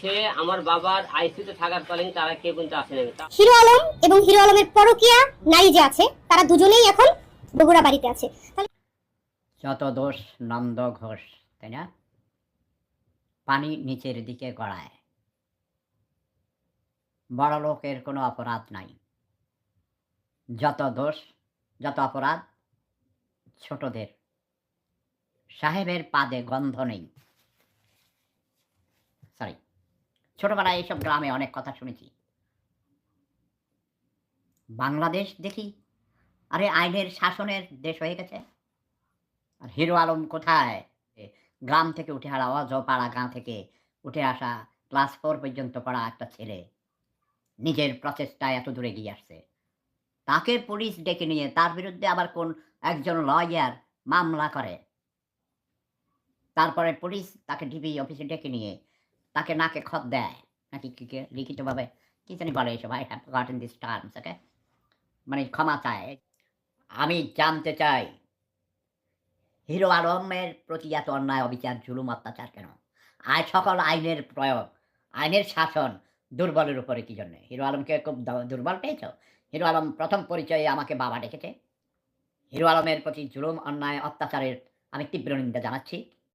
সে আমার বাবার আইসিতে থাকার তারা কেউ কিন্তু আসেনি হিরো আলম এবং হিরো আলমের পরকিয়া নারী যে আছে তারা দুজনেই এখন বগুড়া বাড়িতে আছে। যত দোষ নন্দ ঘোষ তাই না? পানি নিচের দিকে গড়ায়। বড় লোকের কোনো অপরাধ নাই। যত দোষ যত অপরাধ ছোটদের। সাহেবের পাদে গন্ধ নেই। সরি ছোটবেলায় এইসব গ্রামে অনেক কথা শুনেছি। বাংলাদেশ দেখি? আরে আইনের শাসনের দেশ হয়ে গেছে। আর হিরো আলম কোথায়? গ্রাম থেকে উঠে আসা অজপাড়া গাঁ থেকে উঠে আসা ক্লাস ফোর পর্যন্ত পড়া একটা ছেলে। নিজের প্রচেষ্টায় এত দূরে গিয়ে আসছে। তাকে পুলিশ ডেকে নিয়ে তার বিরুদ্ধে আবার কোন একজন লয়ার মামলা করে? তারপরে পুলিশ তাকে ডিবি অফিসে ডেকে নিয়ে তাকে নাকে খত দেয়। নাকি লিখিতভাবে, কি জানি বলে এসব I have got in this terms okay মানে ক্ষমা চায়। আমি জানতে চাই, হিরো আলমের প্রতি এত অন্যায়, অবিচার, জুলুম, অত্যাচার কেন? আয়, সকল আইনের প্রয়োগ, আইনের শাসন দুর্বলের উপরে কি জন্য? হিরো আলমকে খুব দুর্বল পেয়েছ? হিরো আলম প্রথম পরিচয়ে আমাকে বাবা ডেকেছে। হিরো আলমের প্রতি জুলুম, অন্যায়, অত্যাচারের আমি তীব্র নিন্দা জানাচ্ছি।